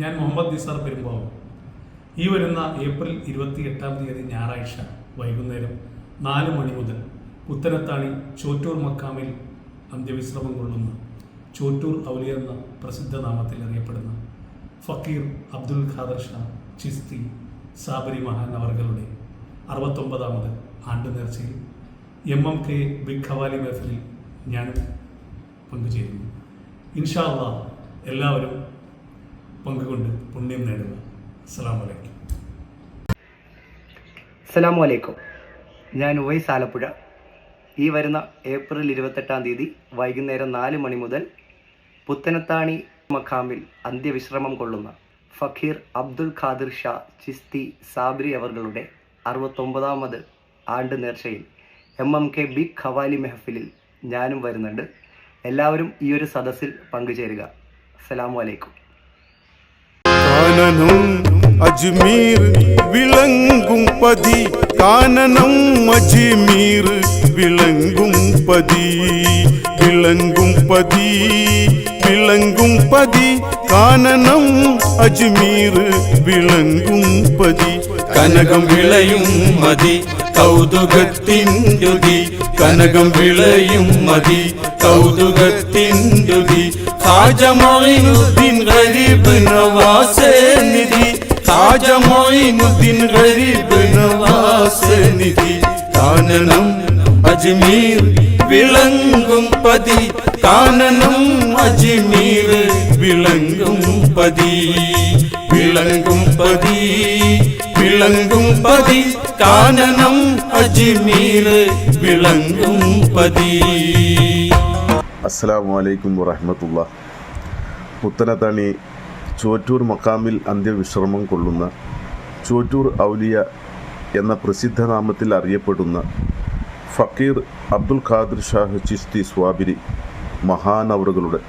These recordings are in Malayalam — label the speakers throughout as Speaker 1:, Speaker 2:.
Speaker 1: ഞാൻ മുഹമ്മദ് നിസാർ പെരുമ്പാവൂർ. ഈ വരുന്ന ഏപ്രിൽ ഇരുപത്തി എട്ടാം തീയതി ഞായറാഴ്ച വൈകുന്നേരം നാല് മണി മുതൽ പുത്തനത്താണി ചോറ്റൂർ മക്കാമിൽ അന്ത്യവിശ്രമം കൊള്ളുന്ന ചോറ്റൂർ ഔലിയ എന്ന പ്രസിദ്ധ നാമത്തിൽ അറിയപ്പെടുന്ന ഫക്കീർ അബ്ദുൽ ഖാദർ ഷാ ചിസ്തി സാബരി മഹാൻ അവർകളുടെ അറുപത്തൊമ്പതാമത് ആണ്ട് നേർച്ചയിൽ M M K big qawwali മേഖലയിൽ ഞാൻ പങ്കുചേരുന്നു. ഇൻഷാ എല്ലാവരും പങ്കുകൊണ്ട് പുണ്യം നേടുന്നു. അസലാമലൈക്കും വലൈക്കും
Speaker 2: അസ്സാം വലൈക്കും ഞാൻ വൈ സാലപ്പുഴ ഈ വരുന്ന ഏപ്രിൽ ഇരുപത്തെട്ടാം തീയതി വൈകുന്നേരം നാല് മണി മുതൽ പുത്തനത്താണി മഖാമിൽ അന്ത്യവിശ്രമം കൊള്ളുന്ന ഫഖീർ അബ്ദുൽ ഖാദിർ ഷാ ചിസ്തി സാബ്രി അവറുകളുടെ അറുപത്തൊമ്പതാമത് ആണ്ട് നേർച്ചയിൽ M M K big qawwali മെഹഫിലിൽ ഞാനും വരുന്നുണ്ട്. എല്ലാവരും ഈ ഒരു സദസ്സിൽ പങ്കുചേരുക. അസ്സലാമു അലൈക്കും.
Speaker 3: காணனும் அஜ்மீர் விளங்கும் பதி. காணனம் அஜ்மீர் விளங்கும் பதி. விளங்கும் பதி விளங்கும் பதி. காணனம் அஜ்மீர் விளங்கும் பதி. கனகம் விளையும் மதி கௌதுகத்தின் கனகம் விளையும் மதி கௌதுகத்தின் துதி. خواجہ معین الدین غریب نواز ندی خواجہ معین الدین غریب نواز ندی தானனம் அஜ்மீர் விளங்கும் பதி தானனம் அஜ்மீர் விளங்கும் பதி விளங்கும் பதி விளங்கும் பதி கானனம் அஜ்மீர் விளங்கும் பதி
Speaker 4: അസ്സലാമു വലൈക്കും വറഹമത്തുള്ള പുത്തനത്താണി ചോറ്റൂർ മക്കാമിൽ അന്ത്യവിശ്രമം കൊള്ളുന്ന ചോറ്റൂർ ഔലിയ എന്ന പ്രസിദ്ധ നാമത്തിൽ അറിയപ്പെടുന്ന ഫക്കീർ അബ്ദുൽ ഖാദിർ ഷാഹ് ചിസ്തി സ്വാബിരി മഹാനവറുകളുടെ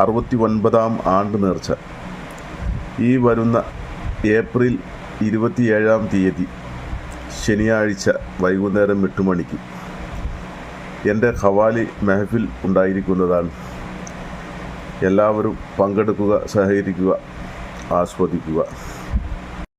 Speaker 4: അറുപത്തി ഒൻപതാം ആണ്ട് നേർച്ച. ഈ വരുന്ന ഏപ്രിൽ ഇരുപത്തിയേഴാം തീയതി ശനിയാഴ്ച വൈകുന്നേരം എട്ട് മണിക്ക് എന്റെ ഖവാലി മെഹഫിൽ ഉണ്ടായിരിക്കുന്നതാണ്. എല്ലാവരും പങ്കെടുക്കുക സഹകരിക്കുക ആസ്വദിക്കുക.